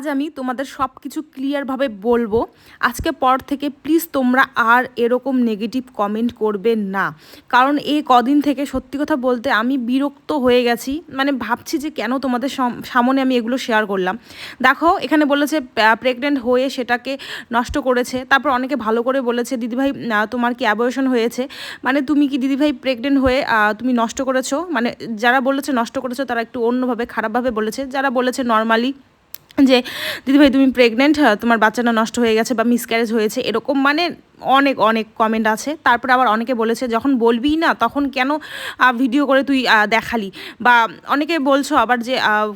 আজ আমি তোমাদের সব কিছু ক্লিয়ারভাবে বলব। আজকে পর থেকে প্লিজ তোমরা আর এরকম নেগেটিভ কমেন্ট করবে না। কারণ এই কদিন থেকে সত্যি কথা বলতে আমি বিরক্ত হয়ে গেছি। মানে ভাবছি যে কেন তোমাদের সাম- সামনে আমি এগুলো শেয়ার করলাম। দেখো, এখানে বলেছে প্রেগনেন্ট হয়ে সেটাকে নষ্ট করেছে। তারপর অনেকে ভালো করে বলেছে, দিদিভাই তোমার কি অ্যাবর্শন হয়েছে? মানে তুমি কি দিদিভাই প্রেগনেন্ট হয়ে তুমি নষ্ট করেছ? মানে যারা বলেছে নষ্ট করেছ, তারা একটু অন্যভাবে, খারাপভাবে বলেছে। যারা বলেছে নর্মালি যে দিদিভাই তুমি প্রেগনেন্ট তোমার বাচ্চাটা নষ্ট হয়ে গেছে বা মিসক্যারেজ হয়েছে এরকম মানে অনেক অনেক কমেন্ট আছে। তারপরে আবার অনেকে বলেছে, যখন বলবিই না, তখন কেন ভিডিও করে তুই দেখালি? বা অনেকে বলছো আবার যে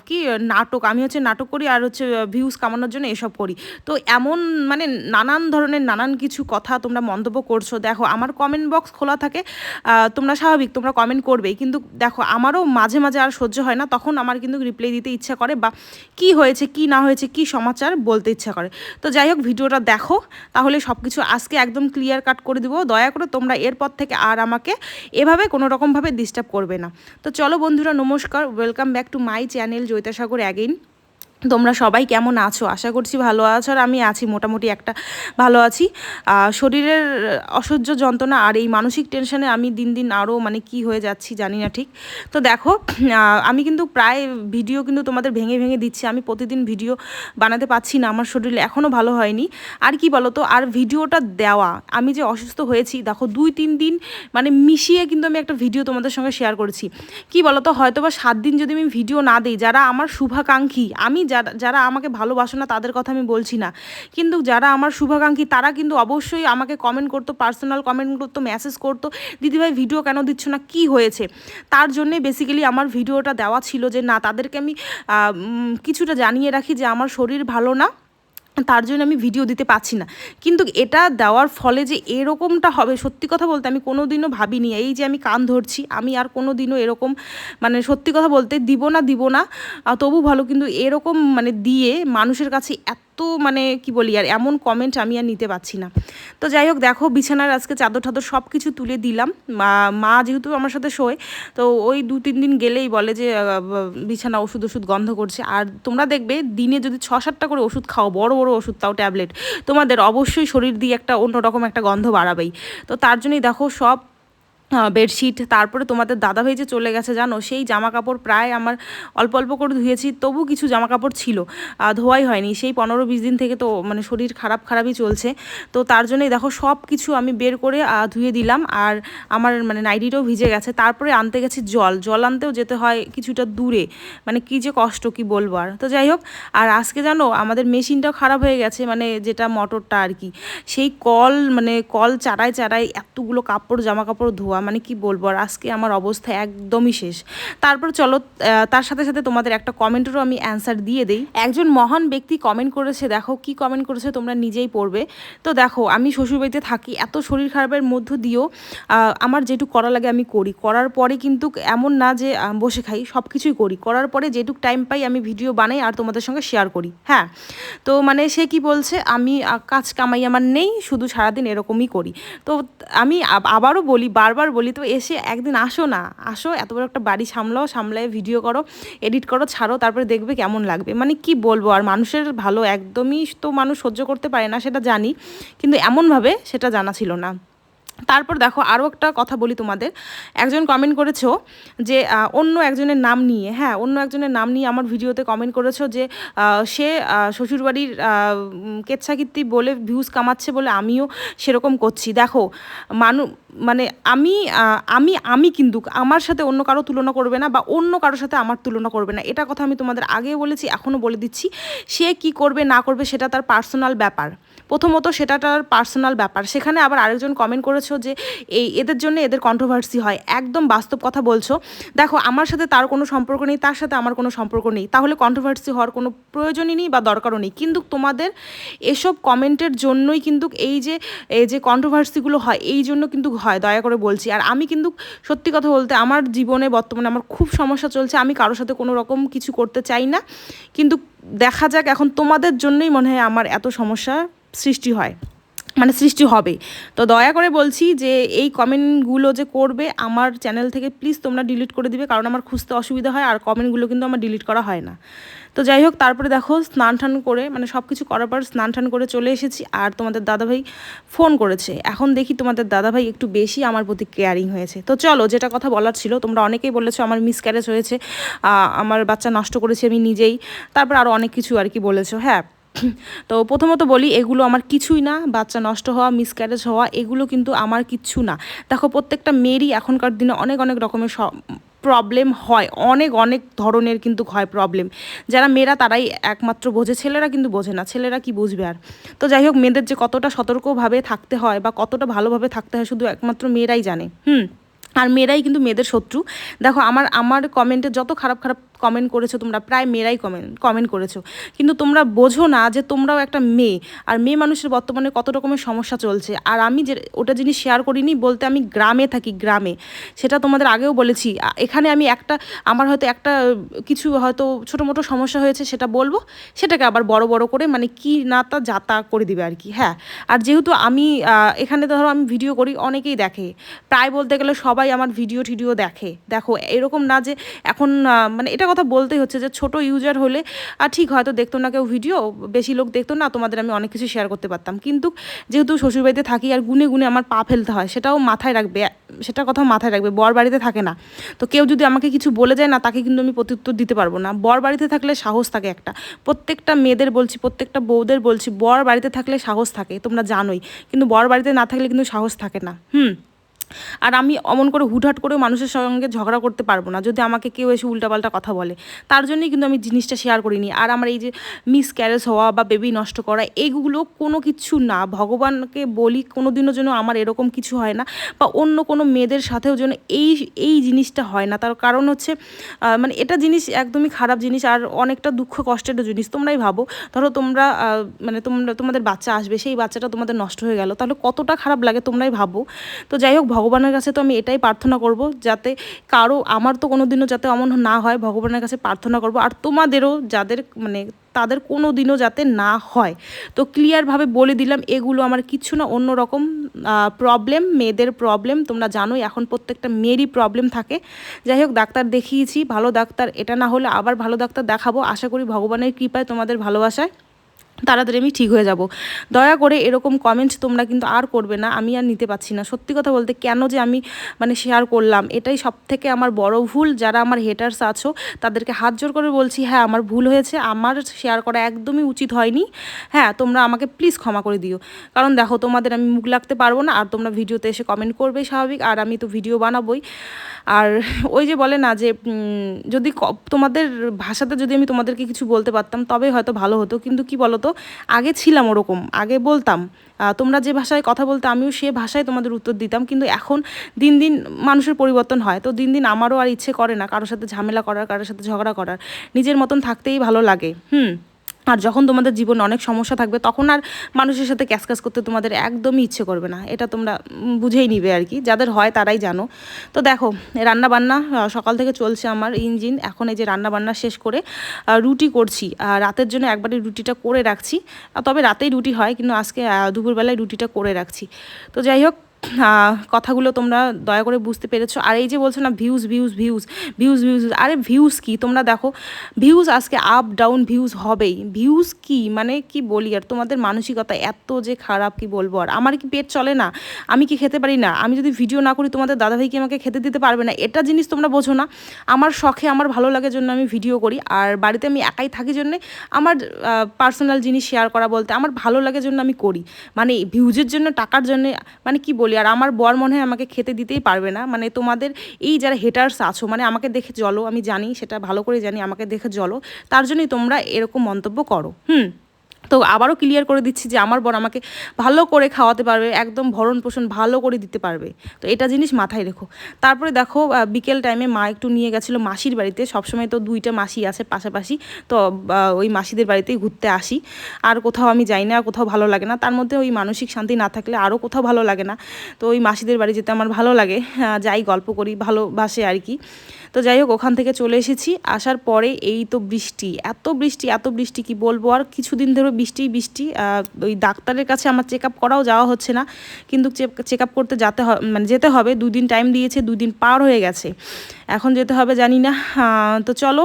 কি, নাটক, আমি হচ্ছে নাটক করি আর হচ্ছে ভিউজ কামানোর জন্য এসব করি। তো এমন মানে নানান ধরনের নানান কিছু কথা তোমরা মন্তব্য করছ। দেখো, আমার কমেন্ট বক্স খোলা থাকে তোমরা স্বাভাবিক, তোমরা কমেন্ট করবেই কিন্তু দেখো, আমারও মাঝে মাঝে আর সহ্য হয় না। তখন আমার কিন্তু রিপ্লাই দিতে ইচ্ছা করে বা কি হয়েছে, কি না হয়েছে, কি সমাচার বলতে ইচ্ছা করে। তো যাই হোক ভিডিওটা দেখো। তাহলে সব কিছু আজকে একদম ক্লিয়ার কাট করে দিব। দয়া করে তোমরা এরপর থেকে আর আমাকে এভাবে কোনো রকমভাবে ডিস্টার্ব করবে না। তো চলো বন্ধুরা নমস্কার। Welcome back to my channel Joitasagar again তোমরা সবাই কেমন আছো? আশা করছি ভালো আছো আর আমি আছি মোটামুটি একটা ভালো আছি। শরীরের অসহ্য যন্ত্রণা আর এই মানসিক টেনশনে আমি দিন দিন আরও মানে কি হয়ে যাচ্ছি জানি না ঠিক। তো দেখো আমি কিন্তু প্রায় ভিডিও কিন্তু তোমাদের ভেঙে ভেঙে দিচ্ছি। আমি প্রতিদিন ভিডিও বানাতে পারছি না, আমার শরীর এখনও ভালো হয়নি। আর কি বলো তো আর ভিডিওটা দেওয়া, আমি যে অসুস্থ হয়েছি, দেখো দুই তিন দিন মানে মিশিয়ে কিন্তু আমি একটা ভিডিও তোমাদের সঙ্গে শেয়ার করেছি। কি বলো তো হয়তো বা সাত দিন যদি আমি ভিডিও না দিই, যারা আমার শুভাকাঙ্ক্ষী, আমি যারা যারা আমাকে ভালোবাসো না, তাদের কথা আমি বলছি না। কিন্তু যারা আমার শুভাকাঙ্ক্ষী, তারা কিন্তু অবশ্যই আমাকে কমেন্ট করতো পার্সোনাল কমেন্ট করতো মেসেজ করতো, দিদিভাই ভিডিও কেন দিচ্ছ না? কি হয়েছে? তার জন্যে বেসিক্যালি আমার ভিডিওটা দেওয়া ছিল যে, না, তাদেরকে আমি কিছুটা জানিয়ে রাখি যে, আমার শরীর ভালো না। তার জন্য আমি ভিডিও দিতে পারছি না। কিন্তু এটা দেওয়ার ফলে যে এরকমটা হবে, সত্যি কথা বলতে আমি কোনো দিনও ভাবিনি। এই যে আমি কান ধরছি, আমি আর কোনো দিনও এরকম মানে সত্যি কথা বলতে দিব না দিব না তবু ভালো। কিন্তু এরকম মানে দিয়ে মানুষের কাছে এত মানে কি বলি, আর এমন কমেন্ট আমি আর নিতে পারছি না। তো যাই হোক, দেখো বিছানার আজকে চাদর টাদর সব কিছু তুলে দিলাম। মা যেহেতু আমার সাথে শোয়, তো ওই দু তিন দিন গেলেই বলে যে বিছানা ওষুধ ওষুধ গন্ধ করছে। আর তোমরা দেখবে দিনে যদি ছ সাতটা করে ওষুধ খাও, বড় বড় ওষুধ, তাও ট্যাবলেট, তোমাদের অবশ্যই শরীর দিয়ে একটা অন্যরকম একটা গন্ধ বাড়াবেই। তো তার জন্যই দেখো সব বেডশিট তারপরে তোমাদের দাদাভাই যে চলে গেছে, জানো? সেই জামা কাপড় প্রায় আমার অল্প অল্প করে ধুয়েছি, তবু কিছু জামা কাপড় ছিল ধোয়াই হয়নি। সেই পনেরো বিশ দিন থেকে তো মানে শরীর খারাপ খারাপই চলছে। তো তার জন্যই দেখো, সব কিছু আমি বের করে ধুয়ে দিলাম। আর আমার মানে নাইটিটাও ভিজে গেছে। তারপরে আনতে গেছি জল। জল আনতেও যেতে হয় কিছুটা দূরে। মানে কি যে কষ্ট, কি বলব আর। তো যাই হোক, আর আজকে জানো, আমাদের মেশিনটাও খারাপ হয়ে গেছে মানে যেটা মোটরটা আর কি। সেই কল মানে কল চারায় চারায় এতগুলো কাপড় জামা কাপড় ধোয়া মানে কি বলব, আর আজকে আমার অবস্থা একদমই শেষ। তারপর চলো তার সাথে সাথে তোমাদের একটা কমেন্টেরও আমি অ্যান্সার দিয়ে দেই। একজন মহান ব্যক্তি কমেন্ট করেছে, দেখো কি কমেন্ট করেছে, তোমরা নিজেই পড়বে। তো দেখো, আমি শ্বশুরবাড়িতে থাকি, এত শরীর খারাপের মধ্য দিয়েও আমার যেটুকু করা লাগে আমি করি। করার পরে কিন্তু এমন না যে বসে খাই সব কিছুই করি। করার পরে যেটুকু টাইম পাই আমি ভিডিও বানাই আর তোমাদের সঙ্গে শেয়ার করি হ্যাঁ? তো মানে সে কি বলছে, আমি কাজ কামাই আমার নেই, শুধু সারাদিন এরকমই করি। তো আমি আবারও বলি, বারবার বলি, তো এসে একদিন আসো না, আসো, এত বড় একটা বাড়ি সামলাও, সামলায় ভিডিও করো এডিট করো, ছাড়ো, তারপরে দেখবে কেমন লাগবে। মানে কি বলব, আর মানুষের ভালো একদমই তো মানুষ সহ্য করতে পারে না, সেটা জানি, কিন্তু এমনভাবে সেটা জানা ছিল না। তারপর দেখো আরও একটা কথা বলি তোমাদের। একজন কমেন্ট করেছ যে অন্য একজনের নাম নিয়ে হ্যাঁ অন্য একজনের নাম নিয়ে আমার ভিডিওতে কমেন্ট করেছ যে সে শ্বশুরবাড়ির কেচ্ছাকীর্তি বলে ভিউজ কামাচ্ছে বলে আমিও সেরকম করছি। দেখো, মানু মানে আমি আমি আমি কিন্তু আমার সাথে অন্য কারও তুলনা করবে না বা অন্য কারোর সাথে আমার তুলনা করবে না। এটা কথা আমি তোমাদের আগেও বলেছি, এখনও বলে দিচ্ছি। সে কি করবে, না করবে সেটা তার পার্সোনাল ব্যাপার। প্রথমত সেটা তার পার্সোনাল ব্যাপার। সেখানে আবার আরেকজন কমেন্ট করেছ যে এই এদের জন্য এদের কন্ট্রোভার্সি হয়। একদম বাস্তব কথা বলছো। দেখো, আমার সাথে তার কোনো সম্পর্ক নেই, তার সাথে আমার কোনো সম্পর্ক নেই। তাহলে কন্ট্রোভার্সি হওয়ার কোনো প্রয়োজনই নেই বা দরকারও নেই। কিন্তু তোমাদের এসব কমেন্টের জন্যই কিন্তু এই যে এই যে কন্ট্রোভার্সিগুলো হয়, এই জন্য কিন্তু হয়, দয়া করে বলছি। আর আমি কিন্তু সত্যি কথা বলতে আমার জীবনে বর্তমানে আমার খুব সমস্যা চলছে। আমি কারোর সাথে কোনো রকম কিছু করতে চাই না। কিন্তু দেখা যাক, এখন তোমাদের জন্যই মনে হয় আমার এত সমস্যা সৃষ্টি হয় মানে সৃষ্টি হবে। তো দয়া করে বলছি যে এই কমেন্টগুলো যে করবে আমার চ্যানেল থেকে প্লিজ তোমরা ডিলিট করে দিবে, কারণ আমার খুঁজতে অসুবিধা হয় আর কমেন্টগুলো কিন্তু আমার ডিলিট করা হয় না। তো যাই হোক, তারপরে দেখো স্নান টান করে মানে সব কিছু করার পর স্নান টান করে চলে এসেছি আর তোমাদের দাদাভাই ফোন করেছে। এখন দেখি তোমাদের দাদাভাই একটু বেশি আমার প্রতি কেয়ারিং হয়েছে। তো চলো, যেটা কথা বলার ছিল, তোমরা অনেকেই বলেছ আমার মিসক্যারেজ হয়েছে আমার বাচ্চা নষ্ট করেছি আমি নিজেই, তারপর আরও অনেক কিছু আর কি বলেছ হ্যাঁ। তো প্রথমত বলি, এগুলো আমার কিছুই না। বাচ্চা নষ্ট হওয়া মিসক্যারেজ হওয়া, এগুলো কিন্তু আমার কিচ্ছু না। দেখো, প্রত্যেকটা মেয়েরই এখনকার দিনে অনেক অনেক রকমের প্রবলেম হয়। অনেক অনেক ধরনের কিন্তু হয় প্রবলেম যারা মেয়েরা, তারাই একমাত্র বোঝে। ছেলেরা কিন্তু বোঝে না। ছেলেরা কি বুঝবে আর? তো যাই হোক, মেয়েদের যে কতটা সতর্কভাবে থাকতে হয় বা কতটা ভালোভাবে থাকতে হয়, শুধু একমাত্র মেয়েরাই জানে। হুম। আর মেয়েরাই কিন্তু মেয়েদের শত্রু। দেখো, আমার আমার কমেন্টে যত খারাপ খারাপ কমেন্ট করেছ, তোমরা প্রায় মেয়েরাই কমেন্ট কমেন্ট করেছ। কিন্তু তোমরা বোঝো না যে তোমরাও একটা মেয়ে, আর মেয়ে মানুষের বর্তমানে কত রকমের সমস্যা চলছে। আর আমি যে ওটা জিনিস শেয়ার করিনি, বলতে আমি গ্রামে থাকি, গ্রামে। সেটা তোমাদের আগেও বলেছি। এখানে আমি একটা, আমার হয়তো একটা, কিছু হয়তো ছোটো মোটো সমস্যা হয়েছে, সেটা বলব। সেটাকে আবার বড় বড় করে মানে কি না তা যাতা করে দিবে আর কি হ্যাঁ। আর যেহেতু আমি এখানে ধরো আমি ভিডিও করি, অনেকেই দেখে। প্রায় বলতে গেলে সবাই আমার ভিডিও টিডিও দেখে। দেখো, এরকম না যে এখন মানে এটা কথা বলতেই হচ্ছে যে ছোট ইউজার হলে আর ঠিক, হয়তো দেখতো না কেউ ভিডিও বেশি লোক দেখতো না, তোমাদের আমি অনেক কিছু শেয়ার করতে পারতাম। কিন্তু যেহেতু শ্বশুরবাড়িতে থাকি আর গুনে গুনে আমার পা ফেলতে হয়, সেটাও মাথায় রাখবে, সেটা কথা মাথায় রাখবে, বর বাড়িতে থাকে না। তো কেউ যদি আমাকে কিছু বলে যায় না, তাকে কিন্তু আমি প্রত্যুত্তর দিতে পারব না। বর বাড়িতে থাকলে সাহস থাকে একটা। প্রত্যেকটা মেয়েদের বলছি, প্রত্যেকটা বউদের বলছি, বর বাড়িতে থাকলে সাহস থাকে, তোমরা জানোই। কিন্তু বর বাড়িতে না থাকলে কিন্তু সাহস থাকে না। হুম? আর আমি অমন করে হুটহাট করে মানুষের সঙ্গে ঝগড়া করতে পারব না, যদি আমাকে কেউ এসে উল্টাপাল্টা কথা বলে। তার জন্যই কিন্তু আমি জিনিসটা শেয়ার করিনি। আর আমার এই যে মিস ক্যারেজ হওয়া বা বেবি নষ্ট করা এইগুলো কোনো কিছু না। ভগবানকে বলি কোনো দিনও যেন আমার এরকম কিছু হয় না বা অন্য কোনো মেয়েদের সাথেও যেন এই এই জিনিসটা হয় না। তার কারণ হচ্ছে মানে এটা জিনিস একদমই খারাপ জিনিস আর অনেকটা দুঃখ কষ্টের জিনিস। তোমরাই ভাবো, ধরো তোমরা মানে তোমরা, তোমাদের বাচ্চা আসবে, সেই বাচ্চাটা তোমাদের নষ্ট হয়ে গেল, তাহলে কতটা খারাপ লাগে তোমরাই ভাবো। তো যাই হোক ভগবানের কাছে তো আমি এটাই প্রার্থনা করব যাতে কারও আমার তো কোনো দিনও যাতে অমন না হয়, ভগবানের কাছে প্রার্থনা করব। আর তোমাদেরও যাদের মানে তাদের কোনো দিনও যাতে না হয়। তো ক্লিয়ারভাবে বলে দিলাম, এগুলো আমার কিছু না অন্য রকম প্রবলেম মেয়েদের প্রবলেম তোমরা জানোই এখন প্রত্যেকটা মেয়েরই প্রবলেম থাকে। যাই হোক, ডাক্তার দেখিয়েছি, ভালো ডাক্তার, এটা না হলে আবার ভালো ডাক্তার দেখাবো। আশা করি ভগবানের কৃপায় তোমাদের ভালোবাসায়। তাড়াতাড়ি আমি ঠিক হয়ে যাব। দয়া করে এরকম কমেন্টস তোমরা কিন্তু আর করবে না, আমি আর নিতে পারছি না। সত্যি কথা বলতে কেন যে আমি মানে শেয়ার করলাম, এটাই সব থেকে আমার বড় ভুল। যারা আমার হেটার্স আছো, তাদেরকে হাত জোর করে বলছি হ্যাঁ আমার ভুল হয়েছে, আমার শেয়ার করা একদমই উচিত হয়নি। হ্যাঁ তোমরা আমাকে প্লিজ ক্ষমা করে দিও। কারণ দেখো, তোমাদের আমি মুখ লাগতে পারব না, আর তোমরা ভিডিওতে এসে কমেন্ট করবে স্বাভাবিক, আর আমি তো ভিডিও বানাবোই। আর ওই যে বলে না যে যদি তোমাদের ভাষাতে যদি আমি তোমাদেরকে কিছু বলতে পারতাম তবে হয়তো ভালো হতো। কিন্তু কি বলো তো আগে ছিলাম ওরকম, আগে বলতাম তোমরা যে ভাষায় কথা বলতে আমিও সে ভাষায় তোমাদের উত্তর দিতাম, কিন্তু এখন দিন দিন মানুষের পরিবর্তন হয়, তো দিন দিন আমারও আর ইচ্ছে করে না কারোর সাথে ঝামেলা করার, কারোর সাথে ঝগড়া করার, নিজের মতন থাকতেই ভালো লাগে, হুম। আর যখন তোমাদের জীবনে অনেক সমস্যা থাকবে, তখন আর মানুষের সাথে ক্যাসক্যাস করতে তোমাদের একদমই ইচ্ছে করবে না। এটা তোমরা বুঝেই নিবে আর কি। যাদের হয় তারাই জানো। তো দেখো রান্না বান্না সকাল থেকে চলছে আমার ইঞ্জিন। এখন এই যে রান্না বান্না শেষ করে রুটি করছি। রাতের জন্য একবারে রুটিটা করে রাখছি। তবে রাতেই রুটি হয়, কিন্তু আজকে দুপুরবেলায় রুটিটা করে রাখছি। তো যাই হোক কথাগুলো তোমরা দয়া করে বুঝতে পেরেছ। আর এই যে বলছো না views views views views views আরে ভিউজ কি? তোমরা দেখো ভিউজ আজকে আপ ডাউন ভিউজ হবেই। ভিউজ কি? মানে কি বলি? আর তোমাদের মানসিকতা এত যে খারাপ, কি বলব? আর আমার কি পেট চলে না? আমি কি খেতে পারি না? আমি যদি ভিডিও না করি, তোমাদের দাদাভাই কি আমাকে খেতে দিতে পারবে না? এটা জিনিস তোমরা বোঝো না। আমার শখে, আমার ভালো লাগার জন্য আমি ভিডিও করি। আর বাড়িতে আমি একাই থাকি জন্যে আমার পার্সোনাল জিনিস শেয়ার করা বলতে আমার ভালো লাগার জন্য আমি করি। মানে ভিউজের জন্য, টাকার জন্য মানে কি বলি? আর আমার বর মনে হয় আমাকে খেতে দিতেই পারবে না। মানে তোমাদের এই যারা হেটার্স আছো মানে আমাকে দেখে জলো আমি জানি, সেটা ভালো করে জানি, আমাকে দেখে জলো তার জন্যই তোমরা এরকম মন্তব্য করো। হুম? তো আবারও ক্লিয়ার করে দিচ্ছি যে আমার বর আমাকে ভালো করে খাওয়াতে পারবে, একদম ভরণ পোষণ ভালো করে দিতে পারবে। তো এটা জিনিস মাথায় রেখো। তারপরে দেখো বিকেল টাইমে মা একটু নিয়ে গেছিল মাসির বাড়িতে। সবসময় তো দুইটা মাসি আছে পাশাপাশি, তো ওই মাসিদের বাড়িতেই ঘুরতে আসি। আর কোথাও আমি যাই না কোথাও ভালো লাগে না। তার মধ্যে ওই মানসিক শান্তি না থাকলে আরও কোথাও ভালো লাগে না। তো ওই মাসিদের বাড়ি যেতে আমার ভালো লাগে। যাই গল্প করি, ভালোবাসে আর কি। তো যাই হোক, ওখান থেকে চলে এসেছি। আসার পরে এই তো বৃষ্টি, এত বৃষ্টি এত বৃষ্টি, কি বলব? আর কিছুদিন ধরে বৃষ্টি বৃষ্টি ওই ডাক্তারের কাছে আমার চেক আপ করাও যাওয়া হচ্ছে না। কিন্তু চেক আপ করতে যেতে মানে যেতে হবে। দুদিন টাইম দিয়েছে, দুদিন পার হয়ে গেছে। এখন যেতে হবে জানি না। তো চলো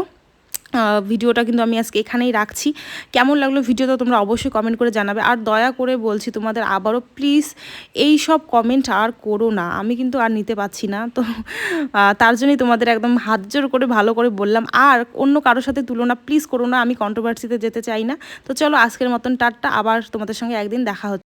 ভিডিওটা কিন্তু আমি আজকে এখানেই রাখছি। কেমন লাগল ভিডিওটা তোমরা অবশ্যই কমেন্ট করে জানাবে। আর দয়া করে বলছি তোমাদের আবারও প্লিজ এই সব কমেন্ট আর করো না। আমি কিন্তু আর নিতে পারছি না। তো তার জন্যই তোমাদের একদম হাত জোর করে ভালো করে বললাম। আর অন্য কারোর সাথে তুলনা প্লিজ করো না। আমি কন্ট্রোভার্সিতে যেতে চাই না। তো চলো আজকের মতন টাটটা আবার তোমাদের সঙ্গে একদিন দেখা হচ্ছে।